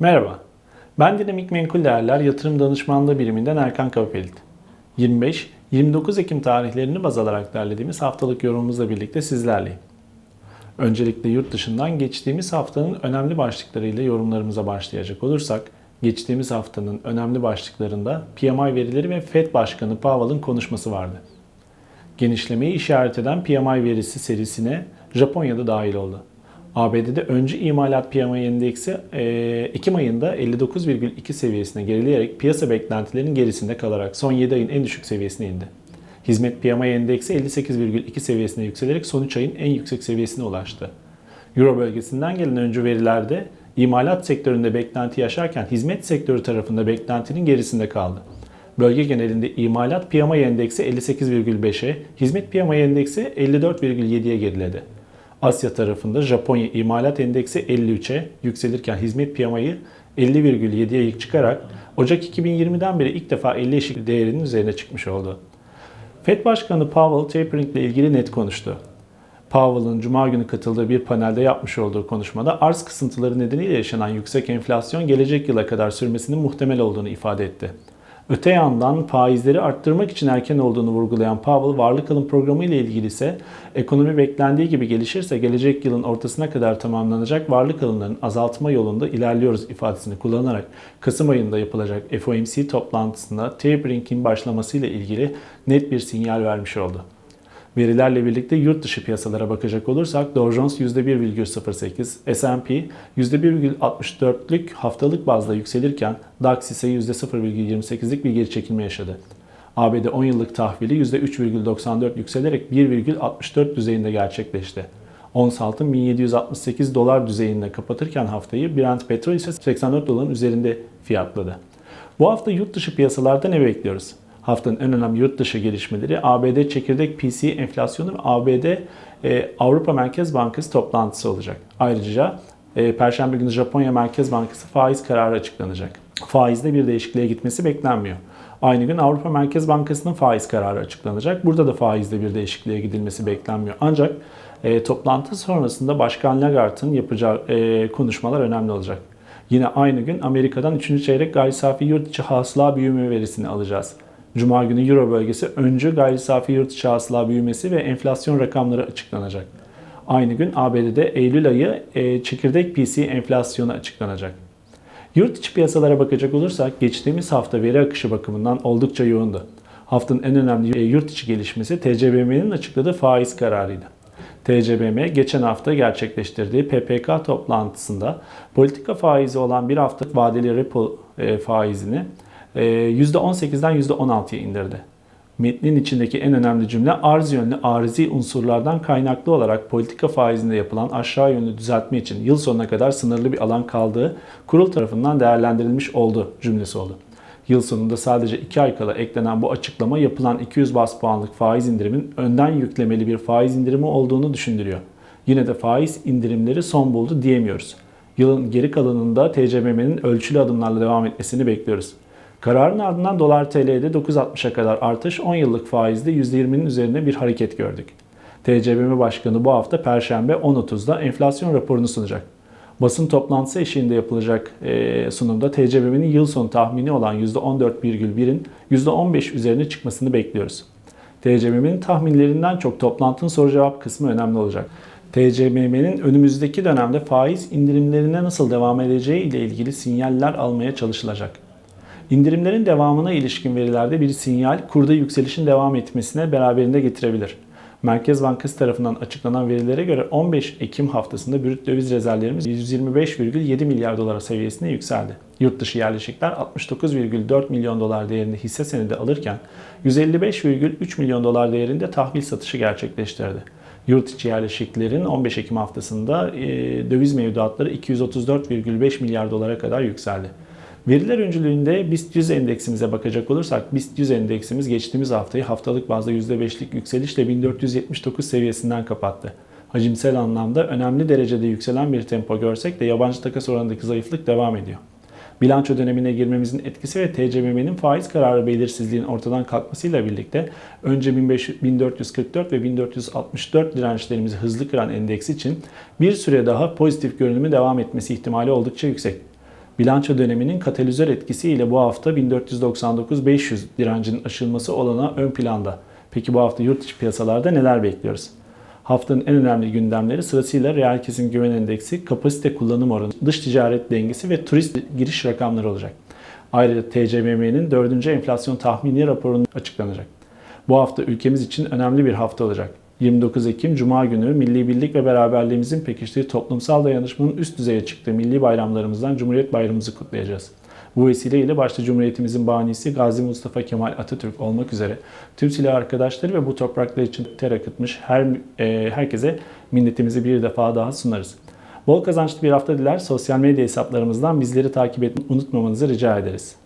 Merhaba, ben Dinamik Menkul Değerler Yatırım Danışmanlığı Biriminden Erkan Kapapelit. 25-29 Ekim tarihlerini baz alarak derlediğimiz haftalık yorumumuzla birlikte sizlerleyim. Öncelikle yurt dışından geçtiğimiz haftanın önemli başlıklarıyla yorumlarımıza başlayacak olursak, geçtiğimiz haftanın önemli başlıklarında PMI verileri ve Fed Başkanı Powell'ın konuşması vardı. Genişlemeyi işaret eden PMI verisi serisine Japonya'da dahil oldu. ABD'de öncü imalat PMI endeksi Ekim ayında 59,2 seviyesine gerileyerek piyasa beklentilerinin gerisinde kalarak son 7 ayın en düşük seviyesine indi. Hizmet PMI endeksi 58,2 seviyesine yükselerek son 3 ayın en yüksek seviyesine ulaştı. Euro bölgesinden gelen öncü verilerde imalat sektöründe beklenti yaşarken hizmet sektörü tarafında beklentinin gerisinde kaldı. Bölge genelinde imalat PMI endeksi 58,5'e, hizmet PMI endeksi 54,7'ye geriledi. Asya tarafında Japonya imalat endeksi 53'e yükselirken hizmet PMI'yi 50,7'ye çıkarak Ocak 2020'den beri ilk defa 50 eşik değerinin üzerine çıkmış oldu. Fed Başkanı Powell tapering ile ilgili net konuştu. Powell'ın Cuma günü katıldığı bir panelde yapmış olduğu konuşmada arz kısıntıları nedeniyle yaşanan yüksek enflasyon gelecek yıla kadar sürmesinin muhtemel olduğunu ifade etti. Öte yandan faizleri arttırmak için erken olduğunu vurgulayan Powell, varlık alım programı ile ilgili ise ekonomi beklendiği gibi gelişirse gelecek yılın ortasına kadar tamamlanacak varlık alımlarının azaltma yolunda ilerliyoruz ifadesini kullanarak Kasım ayında yapılacak FOMC toplantısında tapering'in başlamasıyla ilgili net bir sinyal vermiş oldu. Verilerle birlikte yurt dışı piyasalara bakacak olursak Dow Jones %1,08, S&P %1,64'lük haftalık bazda yükselirken DAX ise %0,28'lik bir geri çekilme yaşadı. ABD 10 yıllık tahvili %3,94 yükselerek 1,64 düzeyinde gerçekleşti. Ons altın 1768 dolar düzeyinde kapatırken haftayı Brent petrol ise 84 doların üzerinde fiyatladı. Bu hafta yurt dışı piyasalarda ne bekliyoruz? Haftanın en önemli yurt dışı gelişmeleri ABD çekirdek PC enflasyonu ve ABD e, Avrupa Merkez Bankası toplantısı olacak. Ayrıca e, Perşembe günü Japonya Merkez Bankası faiz kararı açıklanacak. Faizde bir değişikliğe gitmesi beklenmiyor. Aynı gün Avrupa Merkez Bankası'nın faiz kararı açıklanacak. Burada da faizde bir değişikliğe gidilmesi beklenmiyor. Ancak e, toplantı sonrasında Başkan Lagarde'ın yapacağı e, konuşmalar önemli olacak. Yine aynı gün Amerika'dan 3. çeyrek gayri safi yurt içi hasıla büyüme verisini alacağız. Cuma günü Euro bölgesi öncü gayri safi yurt içi hasıla büyümesi ve enflasyon rakamları açıklanacak. Aynı gün ABD'de Eylül ayı e, çekirdek PC enflasyonu açıklanacak. Yurt içi piyasalara bakacak olursak geçtiğimiz hafta veri akışı bakımından oldukça yoğundu. Haftanın en önemli e, yurt içi gelişmesi TCBM'nin açıkladığı faiz kararıydı. TCBM geçen hafta gerçekleştirdiği PPK toplantısında politika faizi olan bir haftalık vadeli repo e, faizini %18'den %16'ya indirdi. Metnin içindeki en önemli cümle arz yönlü arızi unsurlardan kaynaklı olarak politika faizinde yapılan aşağı yönlü düzeltme için yıl sonuna kadar sınırlı bir alan kaldığı kurul tarafından değerlendirilmiş oldu cümlesi oldu. Yıl sonunda sadece 2 ay kala eklenen bu açıklama yapılan 200 bas puanlık faiz indirimin önden yüklemeli bir faiz indirimi olduğunu düşündürüyor. Yine de faiz indirimleri son buldu diyemiyoruz. Yılın geri kalanında TCMM'nin ölçülü adımlarla devam etmesini bekliyoruz. Kararın ardından dolar TL'de 9.60'a kadar artış 10 yıllık faizde %20'nin üzerine bir hareket gördük. TCBM Başkanı bu hafta Perşembe 10.30'da enflasyon raporunu sunacak. Basın toplantısı eşliğinde yapılacak sunumda TCBM'nin yıl sonu tahmini olan %14,1'in %15 üzerine çıkmasını bekliyoruz. TCBM'nin tahminlerinden çok toplantının soru cevap kısmı önemli olacak. TCMM'nin önümüzdeki dönemde faiz indirimlerine nasıl devam edeceği ile ilgili sinyaller almaya çalışılacak. İndirimlerin devamına ilişkin verilerde bir sinyal kurda yükselişin devam etmesine beraberinde getirebilir. Merkez Bankası tarafından açıklanan verilere göre 15 Ekim haftasında brüt döviz rezervlerimiz 125,7 milyar dolara seviyesine yükseldi. Yurt dışı yerleşikler 69,4 milyon dolar değerinde hisse senedi alırken 155,3 milyon dolar değerinde tahvil satışı gerçekleştirdi. Yurt içi yerleşiklerin 15 Ekim haftasında döviz mevduatları 234,5 milyar dolara kadar yükseldi. Veriler öncülüğünde BIST 100 endeksimize bakacak olursak BIST 100 endeksimiz geçtiğimiz haftayı haftalık bazda %5'lik yükselişle 1479 seviyesinden kapattı. Hacimsel anlamda önemli derecede yükselen bir tempo görsek de yabancı takas oranındaki zayıflık devam ediyor. Bilanço dönemine girmemizin etkisi ve TCMM'nin faiz kararı belirsizliğinin ortadan kalkmasıyla birlikte önce 1444 ve 1464 dirençlerimizi hızlı kıran endeks için bir süre daha pozitif görünümü devam etmesi ihtimali oldukça yüksek. Bilanço döneminin katalizör etkisiyle bu hafta 1499-500 direncinin aşılması olana ön planda. Peki bu hafta yurt içi piyasalarda neler bekliyoruz? Haftanın en önemli gündemleri sırasıyla reel kesim güven endeksi, kapasite kullanım oranı, dış ticaret dengesi ve turist giriş rakamları olacak. Ayrıca TCMM'nin 4. enflasyon tahmini raporunu açıklanacak. Bu hafta ülkemiz için önemli bir hafta olacak. 29 Ekim Cuma günü milli birlik ve beraberliğimizin pekiştiği toplumsal dayanışmanın üst düzeye çıktığı milli bayramlarımızdan Cumhuriyet Bayramımızı kutlayacağız. Bu vesileyle başta Cumhuriyetimizin banisi Gazi Mustafa Kemal Atatürk olmak üzere tüm silah arkadaşları ve bu topraklar için ter akıtmış her e, herkese minnetimizi bir defa daha sunarız. Bol kazançlı bir hafta diler. Sosyal medya hesaplarımızdan bizleri takip etmeyi unutmamanızı rica ederiz.